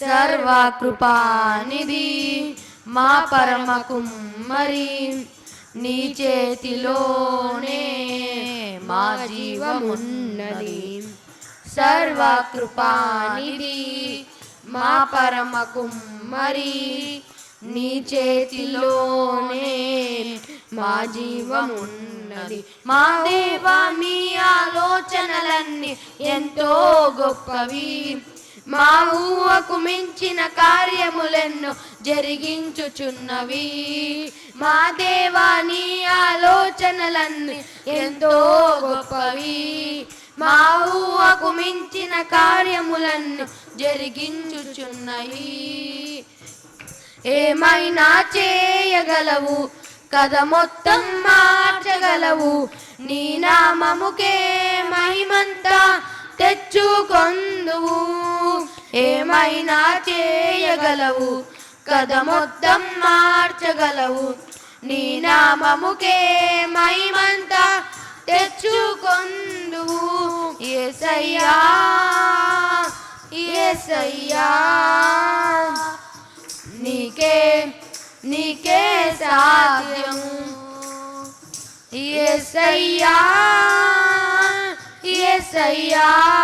సర్వకృపానిధి మా పరమ కుమ్మరి నీ చేతిలోనే మా జీవమున్నది. సర్వకృపానిధి మా పరమ కుమ్మరి నీ చేతిలోనే మా జీవమున్నది. మా దేవా మీ ఆలోచనలన్నీ ఎంతో గొప్పవి. మా ఊవకు మించిన కార్యములెన్నో జరిగించుచున్నవి. మా దేవాని ఆలోచనలన్నీ ఎంతో గొప్పవి. మా ఊవకు మించిన కార్యములను జరిగించుచున్నవి. ఏమైనా చేయగలవు? కథ మొత్తం మార్చగలవు. నీ నామముకే మహిమంతా తెచ్చుకొందువు. ఏమైనా చేయగలవు? కథ మొత్తం మార్చగలవు. నీ నామముకే మహిమంతా తెచ్చుకొందువు. ఏసయ్యా ఏసయ్యా నీకే నీకే సాధ్యము ఏసయ్యా ఏసయ్యా.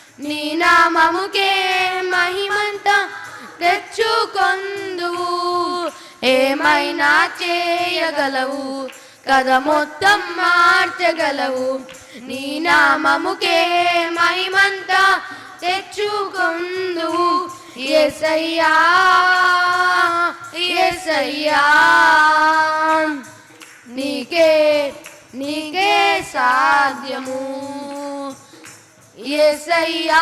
నీ నామముకే మహిమంత తెచ్చుకొందువు ఏమైనా చేయగలవు? కథ మొత్తం మార్చగలవు. నీ నామముకే మహిమంత తెచ్చుకొందువు ఎసయ్యా ఎసయ్యా నీకే నీకే సాధ్యము. ఎస్ అయ్యా